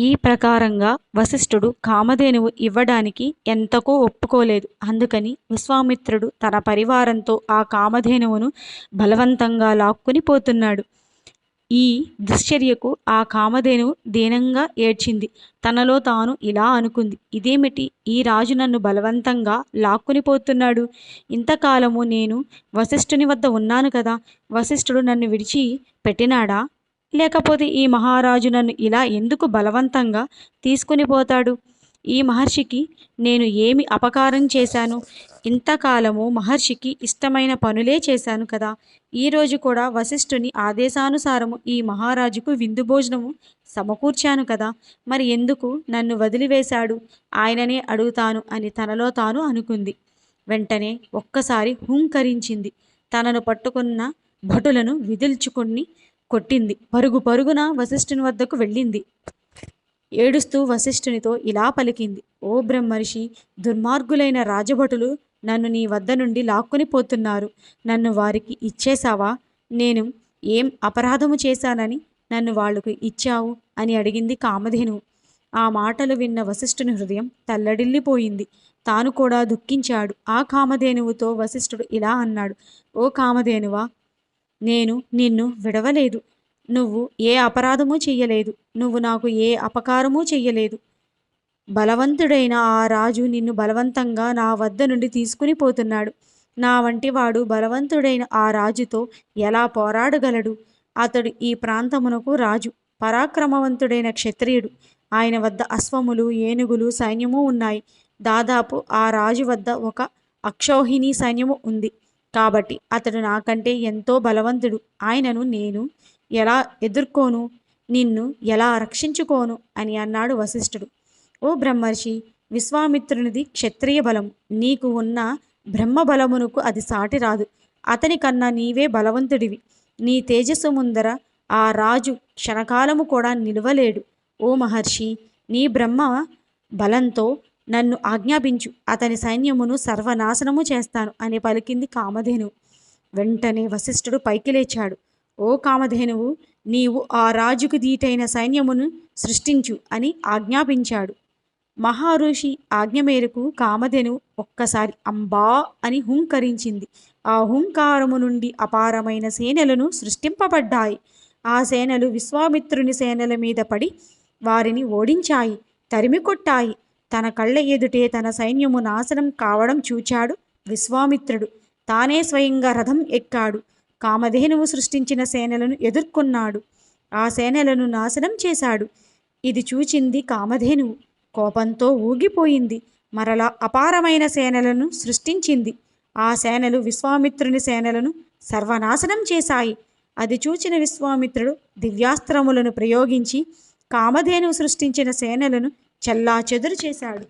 ఈ ప్రకారంగా వశిష్ఠుడు కామధేనువు ఇవ్వడానికి ఎంతకో ఒప్పుకోలేదు. అందుకని విశ్వామిత్రుడు తన పరివారంతో ఆ కామధేనువును బలవంతంగా లాక్కుని పోతున్నాడు. ఈ దుశ్చర్యకు ఆ కామధేనువు దీనంగా ఏడ్చింది. తనలో తాను ఇలా అనుకుంది. ఇదేమిటి? ఈ రాజు నన్ను బలవంతంగా లాక్కుని పోతున్నాడు. ఇంతకాలము నేను వశిష్ఠుని వద్ద ఉన్నాను కదా. వశిష్ఠుడు నన్ను విడిచి పెట్టినాడా? లేకపోతే ఈ మహారాజు నన్ను ఇలా ఎందుకు బలవంతంగా తీసుకుని పోతాడు? ఈ మహర్షికి నేను ఏమి అపకారం చేశాను? ఇంతకాలము మహర్షికి ఇష్టమైన పనులే చేశాను కదా. ఈరోజు కూడా వశిష్ఠుని ఆదేశానుసారము ఈ మహారాజుకు విందు భోజనము సమకూర్చాను కదా. మరి ఎందుకు నన్ను వదిలివేశాడు? ఆయననే అడుగుతాను అని తనలో తాను అనుకుంది. వెంటనే ఒక్కసారి హుంకరించింది. తనను పట్టుకున్న భటులను విదిల్చుకుని కొట్టింది. పరుగు పరుగున వశిష్ఠుని వద్దకు వెళ్ళింది. ఏడుస్తూ వశిష్ఠునితో ఇలా పలికింది. ఓ బ్రహ్మర్షి దుర్మార్గులైన రాజభటులు నన్ను నీ వద్ద నుండి లాక్కుని పోతున్నారు. నన్ను వారికి ఇచ్చేశావా? నేను ఏం అపరాధము చేశానని నన్ను వాళ్ళకు ఇచ్చావు? అని అడిగింది కామధేనువు. ఆ మాటలు విన్న వశిష్ఠుని హృదయం తల్లడిల్లిపోయింది. తాను కూడా దుఃఖించాడు. ఆ కామధేనువుతో వశిష్ఠుడు ఇలా అన్నాడు. ఓ కామధేనువా నేను నిన్ను విడవలేదు. నువ్వు ఏ అపరాధము చెయ్యలేదు. నువ్వు నాకు ఏ అపకారము చెయ్యలేదు. బలవంతుడైన ఆ రాజు నిన్ను బలవంతంగా నా వద్ద నుండి తీసుకుని పోతున్నాడు. నా వంటి వాడు బలవంతుడైన ఆ రాజుతో ఎలా పోరాడగలడు? అతడు ఈ ప్రాంతమునకు రాజు పరాక్రమవంతుడైన క్షత్రియుడు. ఆయన వద్ద అశ్వములు ఏనుగులు సైన్యము ఉన్నాయి. దాదాపు ఆ రాజు వద్ద ఒక అక్షౌహిణి సైన్యము ఉంది. కాబట్టి అతడు నాకంటే ఎంతో బలవంతుడు. ఆయనను నేను ఎలా ఎదుర్కోను? నిన్ను ఎలా రక్షించుకోను? అని అన్నాడు వశిష్ఠుడు. ఓ బ్రహ్మర్షి విశ్వామిత్రునిది క్షత్రియ బలం నీకు ఉన్న బ్రహ్మ బలమునకు అది సాటి రాదు. అతని కన్నా నీవే బలవంతుడివి. నీ తేజస్సు ముందర ఆ రాజు క్షణకాలము కూడా నిలవలేడు. ఓ మహర్షి నీ బ్రహ్మ బలంతో నన్ను ఆజ్ఞాపించు. అతని సైన్యమును సర్వనాశనము చేస్తాను అని పలికింది కామధేను వెంటనే వశిష్ఠుడు పైకి లేచాడు. ఓ కామధేనువు నీవు ఆ రాజుకు దీటైన సైన్యమును సృష్టించు అని ఆజ్ఞాపించాడు. మహారుషి ఆజ్ఞ మేరకు కామధేను ఒక్కసారి అంబా అని హుంకరించింది. ఆ హుంకారము నుండి అపారమైన సేనలను సృష్టింపబడ్డాయి. ఆ సేనలు విశ్వామిత్రుని సేనల మీద పడి వారిని ఓడించాయి తరిమి కొట్టాయి తన కళ్ళ ఎదుటే తన సైన్యము నాశనం కావడం చూచాడు విశ్వామిత్రుడు. తానే స్వయంగా రథం ఎక్కాడు. కామధేనువు సృష్టించిన సేనలను ఎదుర్కొన్నాడు. ఆ సేనలను నాశనం చేశాడు. ఇది చూచింది కామధేనువు. కోపంతో ఊగిపోయింది. మరలా అపారమైన సేనలను సృష్టించింది. ఆ సేనలు విశ్వామిత్రుని సేనలను సర్వనాశనం చేశాయి. అది చూచిన విశ్వామిత్రుడు దివ్యాస్త్రములను ప్రయోగించి కామధేనువు సృష్టించిన సేనలను చెల్లా చెదురు చేశాడు.